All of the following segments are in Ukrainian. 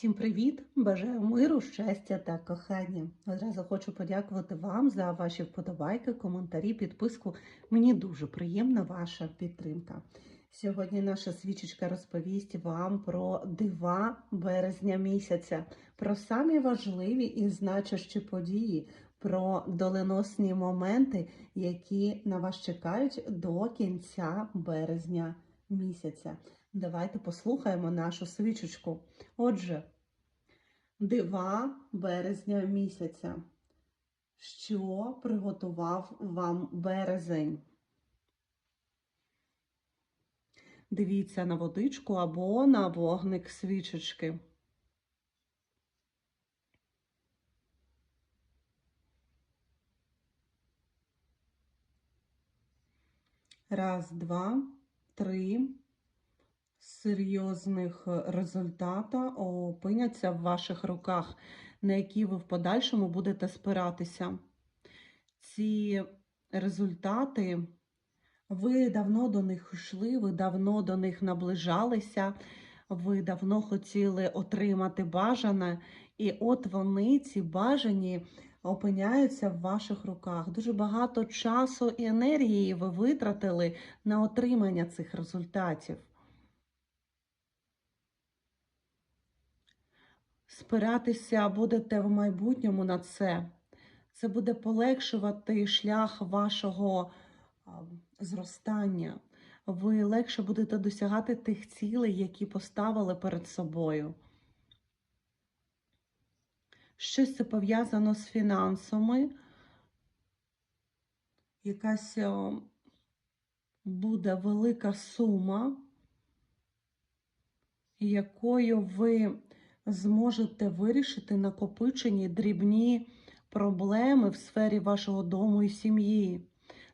Всім привіт! Бажаю миру, щастя та кохання. Одразу хочу подякувати вам за ваші вподобайки, коментарі, підписку. Мені дуже приємна ваша підтримка. Сьогодні наша свічечка розповість вам про дива березня місяця, про самі важливі і значущі події, про доленосні моменти, які на вас чекають до кінця березня місяця. Давайте послухаємо нашу свічечку. Отже, дива березня місяця. Що приготував вам березень? Дивіться на водичку або на вогник свічечки. Раз, два, три серйозних результата опиняться в ваших руках, на які ви в подальшому будете спиратися. Ці результати, ви давно до них йшли, ви давно до них наближалися, ви давно хотіли отримати бажане, і от вони, ці бажані, опиняються в ваших руках. Дуже багато часу і енергії ви витратили на отримання цих результатів. Спиратися будете в майбутньому на це. Це буде полегшувати шлях вашого зростання. Ви легше будете досягати тих цілей, які поставили перед собою. Щось це пов'язано з фінансами. Якась буде велика сума, якою ви зможете вирішити накопичені дрібні проблеми в сфері вашого дому і сім'ї.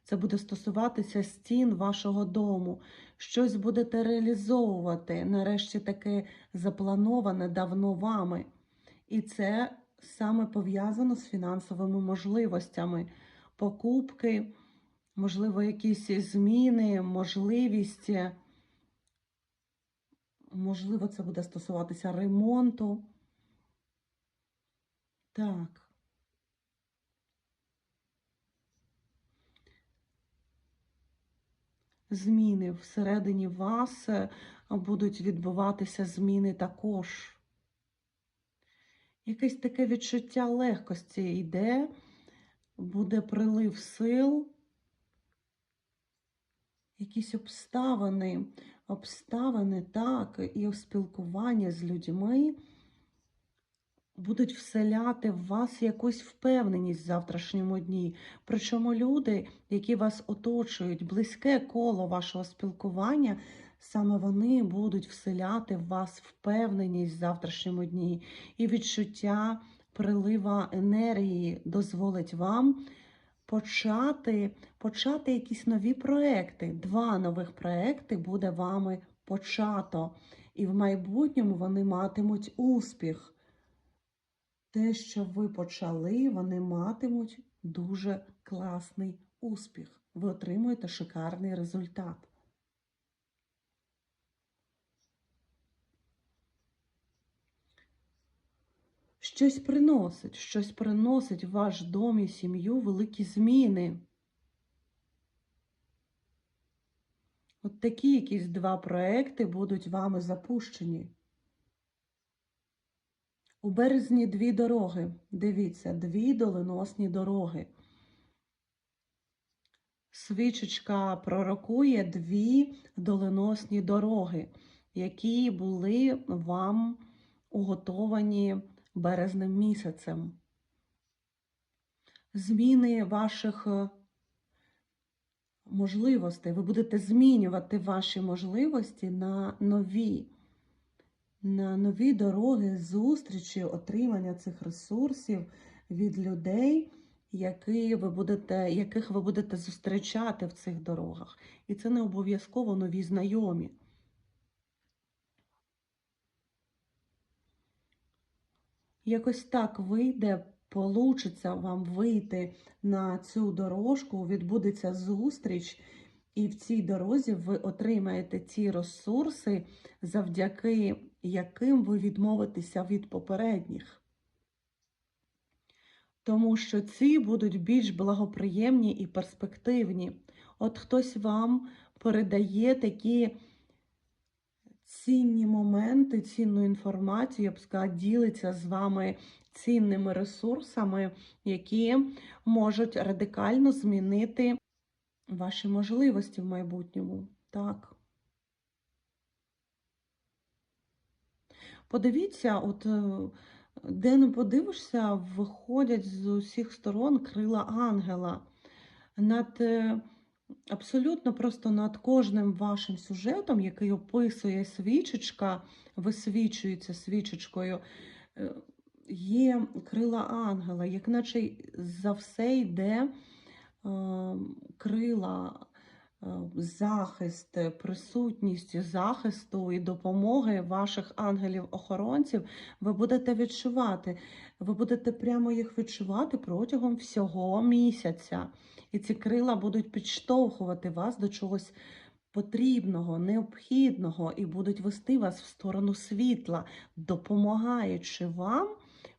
Це буде стосуватися стін вашого дому. Щось будете реалізовувати, нарешті таке заплановане давно вами. І це саме пов'язано з фінансовими можливостями, покупки, можливо, якісь зміни, можливість. Можливо, це буде стосуватися ремонту. Так. Зміни всередині вас е, будуть відбуватися зміни також. Якесь таке відчуття легкості йде, буде прилив сил, якісь обставини обставини, так, і спілкування з людьми будуть вселяти в вас якусь впевненість в завтрашньому дні. Причому люди, які вас оточують, близьке коло вашого спілкування, саме вони будуть вселяти в вас впевненість в завтрашньому дні і відчуття прилива енергії дозволить вам почати почати якісь нові проекти. Два нових проекти буде вами почато. І в майбутньому вони матимуть успіх. Те, що ви почали, вони матимуть дуже класний успіх. Ви отримуєте шикарний результат. Щось приносить, щось приносить в ваш дом і сім'ю великі зміни. От такі якісь два проекти будуть вами запущені. У березні дві дороги. Дивіться, дві доленосні дороги. Свічечка пророкує дві доленосні дороги, які були вам уготовані березним місяцем. Зміни ваших е, можливостей. Ви будете змінювати ваші можливості на нові, на нові дороги зустрічі, отримання цих ресурсів від людей, які ви будете, яких ви будете зустрічати в цих дорогах. І це не обов'язково нові знайомі. Якось так вийде, получиться вам вийти на цю дорожку, відбудеться зустріч, і в цій дорозі ви отримаєте ті ресурси, завдяки яким ви відмовитеся від попередніх. Тому що ці будуть більш благоприємні і перспективні. От хтось вам передає такі цінні моменти, цінну інформацію, я б сказала, ділиться з вами цінними ресурсами, які можуть радикально змінити ваші можливості в майбутньому. Так. Подивіться, от е, де не подивишся, виходять з усіх сторон крила ангела. Над е, абсолютно просто над кожним вашим сюжетом, який описує свічечка, висвічується свічечкою, е, є крила ангела, як наче за все йде е, крила, е, захист, присутність захисту і допомоги ваших ангелів-охоронців ви будете відчувати. Ви будете прямо їх відчувати протягом всього місяця. І ці крила будуть підштовхувати вас до чогось потрібного, необхідного, і будуть вести вас в сторону світла, допомагаючи вам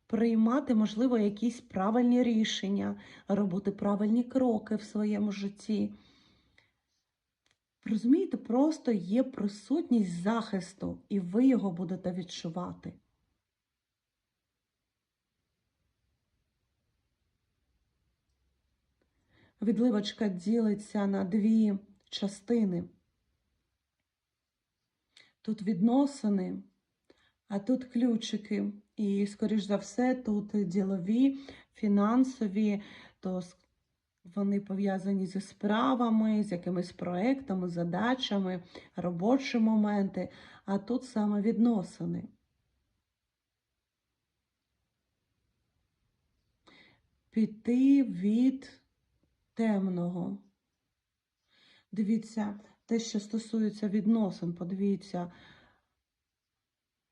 приймати, можливо, якісь правильні рішення, робити правильні кроки в своєму житті. Розумієте, просто є присутність захисту, і ви його будете відчувати. Відливочка ділиться на дві частини. Тут відносини, а тут ключики. І, скоріш за все, тут ділові, фінансові, то вони пов'язані зі справами, з якимись проектами, задачами, робочі моменти, а тут саме відносини. Піти від темного. Дивіться, те, що стосується відносин, подивіться,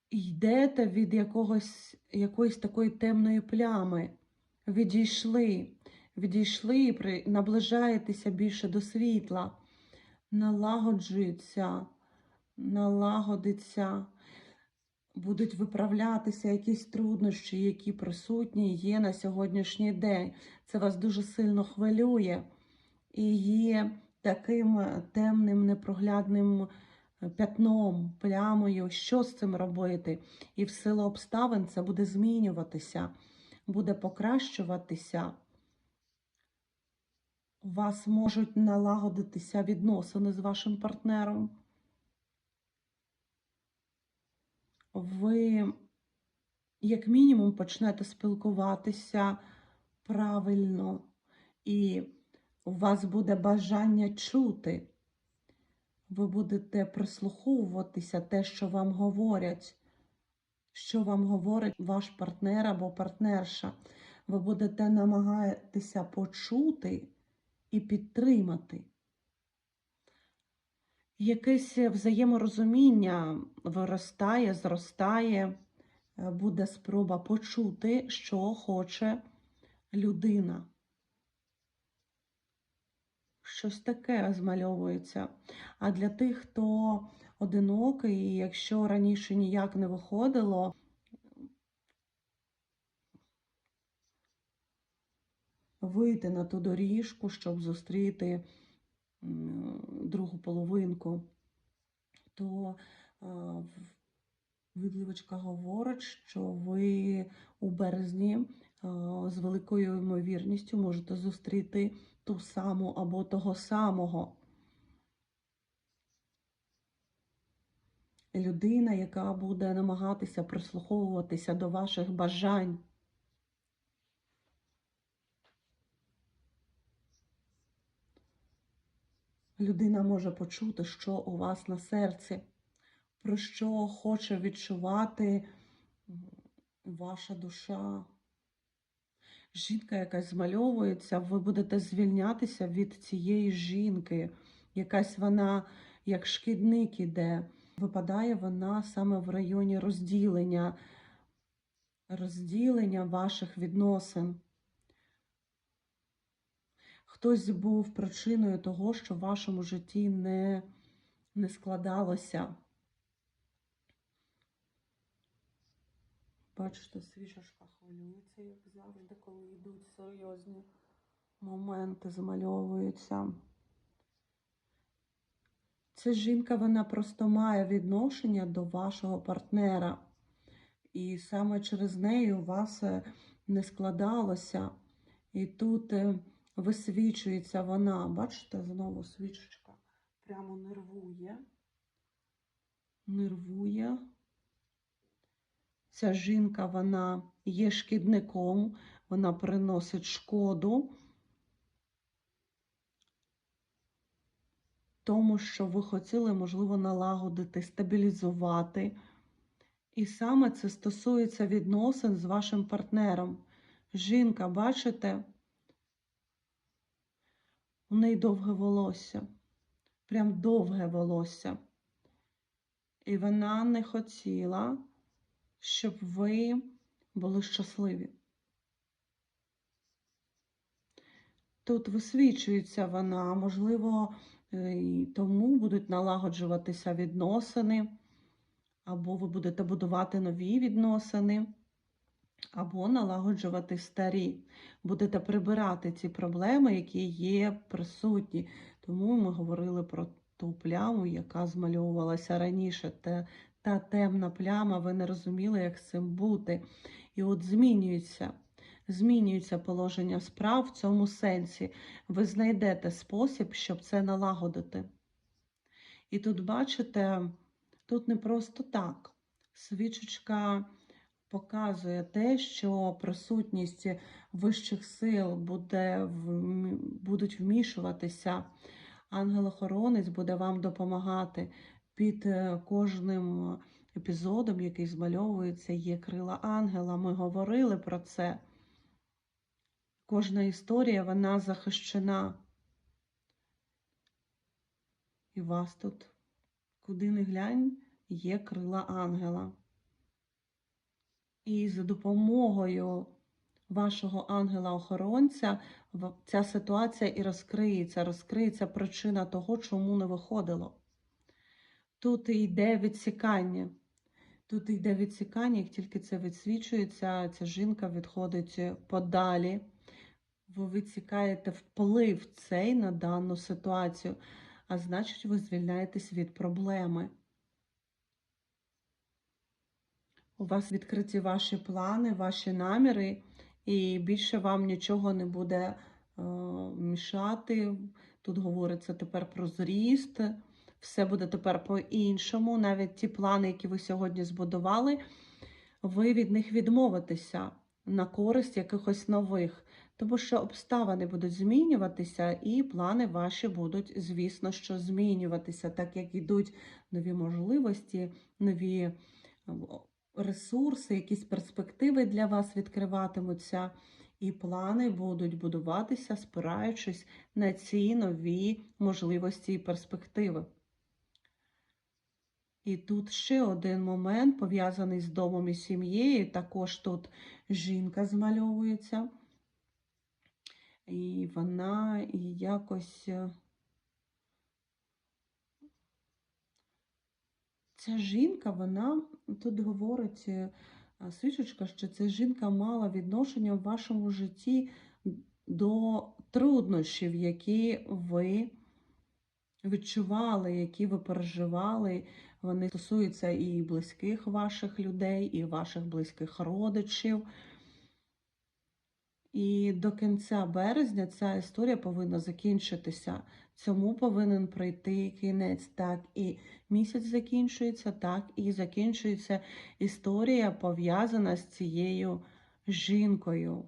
йдете від якогось, якоїсь такої темної плями, відійшли, відійшли і наближаєтеся більше до світла, налагоджується, налагодиться, будуть виправлятися якісь труднощі, які присутні є на сьогоднішній день. Це вас дуже сильно хвилює і є таким темним, непроглядним п'ятном, плямою, що з цим робити. І в силу обставин це буде змінюватися, буде покращуватися. У вас можуть налагодитися відносини з вашим партнером. Ви, як мінімум, почнете спілкуватися правильно, і у вас буде бажання чути. Ви будете прислуховуватися те, що вам говорять, що вам говорить ваш партнер або партнерша. Ви будете намагатися почути і підтримати. Якесь взаєморозуміння виростає, зростає, е, буде спроба почути, що хоче людина. Щось таке змальовується. А для тих, хто одинокий, і якщо раніше ніяк не виходило, вийти на ту доріжку, щоб зустріти другу половинку, то відливочка говорить, що ви у березні з великою ймовірністю можете зустріти ту саму або того самого. Людина, яка буде намагатися прислуховуватися до ваших бажань. Людина може почути, що у вас на серці, про що хоче відчувати ваша душа. Жінка якась змальовується, ви будете звільнятися від цієї жінки. Якась вона, як шкідник іде. Випадає вона саме в районі розділення, розділення ваших відносин. Хтось був причиною того, що в вашому житті не, не складалося. Бачите, свічечка хвилюється, як завжди, коли йдуть серйозні моменти, змальовуються. Ця жінка, вона просто має відношення до вашого партнера. І саме через неї у вас е, не складалося. І тут е, висвічується вона. Бачите, знову свічечка прямо нервує. Нервує. Ця жінка, вона є шкідником, вона приносить шкоду. Тому що ви хотіли, можливо, налагодити, стабілізувати. І саме це стосується відносин з вашим партнером. Жінка, бачите, у неї довге волосся, прям довге волосся. І вона не хотіла, щоб ви були щасливі. Тут висвічується вона, можливо, е, і тому будуть налагоджуватися відносини, або ви будете будувати нові відносини, або налагоджувати старі. Будете прибирати ці проблеми, які є присутні. Тому ми говорили про ту пляму, яка змальовувалася раніше. Та, та темна пляма, ви не розуміли, як з цим бути. І от змінюється. Змінюється положення справ в цьому сенсі. Ви знайдете спосіб, щоб це налагодити. І тут, бачите, тут не просто так. Свічечка показує те, що присутність вищих сил буде, будуть вмішуватися. Ангел-охоронець буде вам допомагати під е, кожним епізодом, який змальовується, є крила ангела. Ми говорили про це. Кожна історія, вона захищена. І вас тут, куди не глянь, є крила ангела. І за допомогою вашого ангела-охоронця ця ситуація і розкриється, розкриється причина того, чому не виходило. Тут йде відсікання. Тут йде відсікання, як тільки це відсвічується, ця жінка відходить подалі. Ви відсікаєте вплив цей на дану ситуацію, а значить, ви звільняєтесь від проблеми. У вас відкриті ваші плани, ваші наміри, і більше вам нічого не буде е, мішати. Тут говориться тепер про зріст, все буде тепер по-іншому. Навіть ті плани, які ви сьогодні збудували, ви від них відмовитеся на користь якихось нових. Тому що обставини будуть змінюватися, і плани ваші будуть, звісно, що змінюватися, так як йдуть нові можливості, нові е, ресурси, якісь перспективи для вас відкриватимуться, і плани будуть будуватися, спираючись на ці нові можливості і перспективи. І тут ще один момент пов'язаний з домом і сім'єю. Також тут жінка змальовується. І вона якось. Ця жінка, вона тут говорить е, свічечка, що ця жінка мала відношення в вашому житті до труднощів, які ви відчували, які ви переживали. Вони стосуються і близьких ваших людей, і ваших близьких родичів. І до кінця березня ця історія повинна закінчитися. Цьому повинен прийти кінець. Так і місяць закінчується, так і закінчується історія, пов'язана з цією жінкою.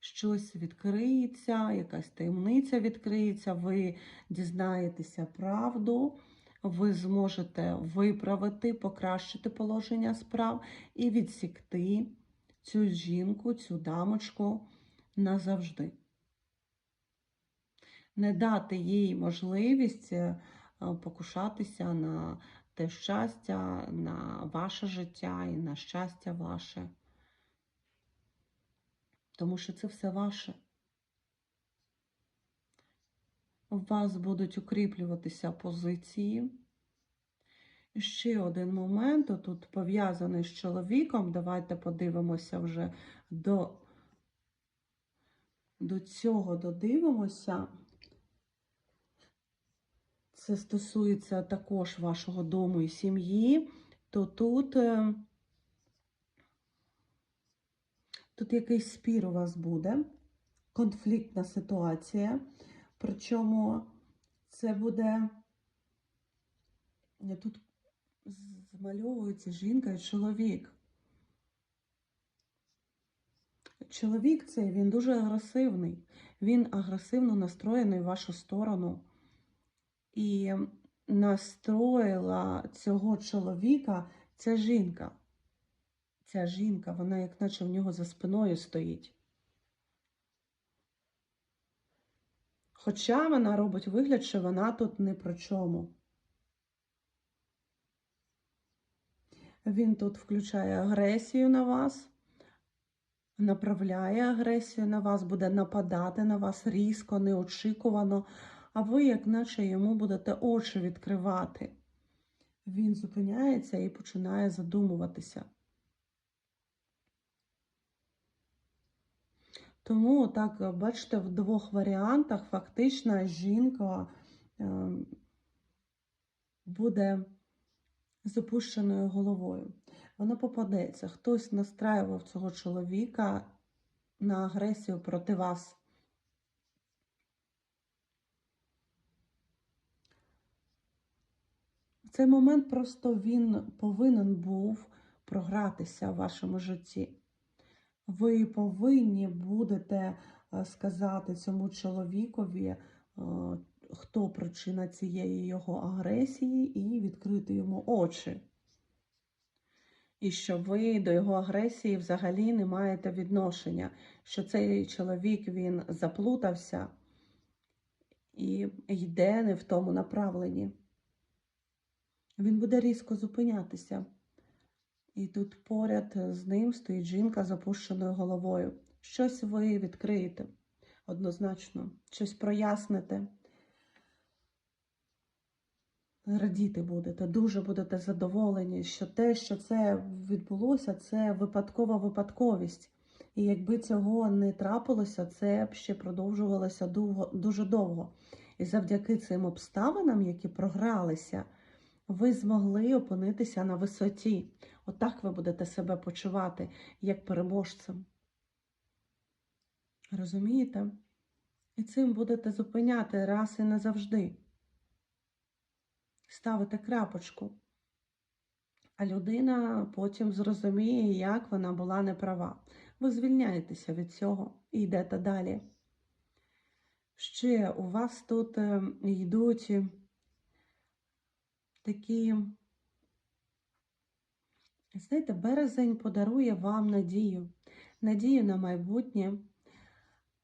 Щось відкриється, якась таємниця відкриється, ви дізнаєтеся правду, ви зможете виправити, покращити положення справ і відсікти цю жінку, цю дамочку назавжди. Не дати їй можливість е, покушатися на те щастя, на ваше життя і на щастя ваше. Тому що це все ваше. У вас будуть укріплюватися позиції, Ще один момент, тут пов'язаний з чоловіком. Давайте подивимося вже до, до цього додивимося. Це стосується також вашого дому і сім'ї, то тут, е, тут якийсь спір у вас буде, конфліктна ситуація. Причому це буде тут змальовується жінка і чоловік. Чоловік цей він дуже агресивний. Він агресивно настроєний в вашу сторону. І настроїла цього чоловіка ця жінка. Ця жінка, вона як наче в нього за спиною стоїть. Хоча вона робить вигляд, що вона тут не про чому. Він тут включає агресію на вас, направляє агресію на вас, буде нападати на вас різко, неочікувано, а ви, як наче йому будете очі відкривати. Він зупиняється і починає задумуватися. Тому, так, бачите, в двох варіантах фактично жінка е, буде з опущеною головою. Вона попадеться. Хтось настраював цього чоловіка на агресію проти вас. В цей момент просто він повинен був програтися в вашому житті. Ви повинні будете е, сказати цьому чоловікові, е, хто причина цієї його агресії, і відкрити йому очі. І що ви до його агресії взагалі не маєте відношення, що цей чоловік він заплутався і йде не в тому направленні. Він буде різко зупинятися. І тут поряд з ним стоїть жінка з опущеною головою. Щось ви відкриєте однозначно, щось проясните. Радіти будете, дуже будете задоволені, що те, що це відбулося, це випадкова випадковість. І якби цього не трапилося, це б ще продовжувалося довго, дуже довго. І завдяки цим обставинам, які програлися, ви змогли опинитися на висоті. Отак ви будете себе почувати як переможцем. Розумієте? І цим будете зупиняти раз і назавжди. Ставите крапочку. А людина потім зрозуміє, як вона була неправа. Ви звільняєтеся від цього і йдете далі. Ще у вас тут е, йдуть такі, знаєте, березень подарує вам надію, надію на майбутнє,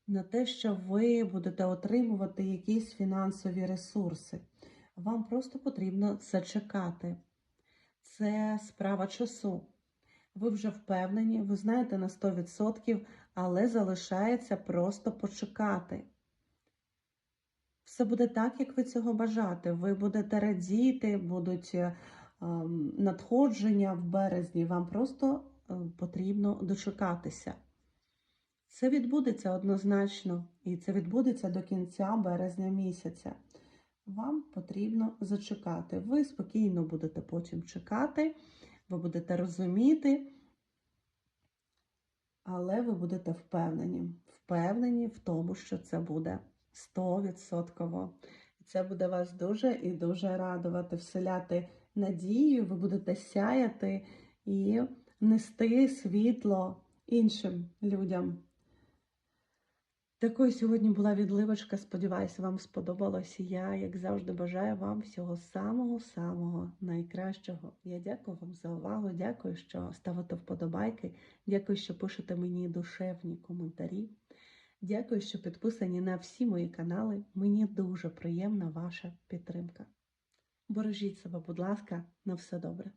на те, що ви будете отримувати якісь фінансові ресурси. Вам просто потрібно зачекати. Це справа часу. Ви вже впевнені, ви знаєте на 100%, але залишається просто почекати. Все буде так, як ви цього бажаєте. Ви будете радіти, будуть е, ем, надходження в березні. Вам просто е, потрібно дочекатися. Це відбудеться однозначно, і це відбудеться до кінця березня місяця. Вам потрібно зачекати. Ви спокійно будете потім чекати, ви будете розуміти, але ви будете впевнені. Впевнені в тому, що це буде. Стовідсотково. Це буде вас дуже і дуже радувати, вселяти надію, ви будете сяяти і нести світло іншим людям. Такою сьогодні була відливочка. Сподіваюся, вам сподобалось. Я, як завжди, бажаю вам всього самого-самого найкращого. Я дякую вам за увагу. Дякую, що ставите вподобайки. Дякую, що пишете мені душевні коментарі. Дякую, що підписані на всі мої канали. Мені дуже приємна ваша підтримка. Бережіть себе, будь ласка, на все добре.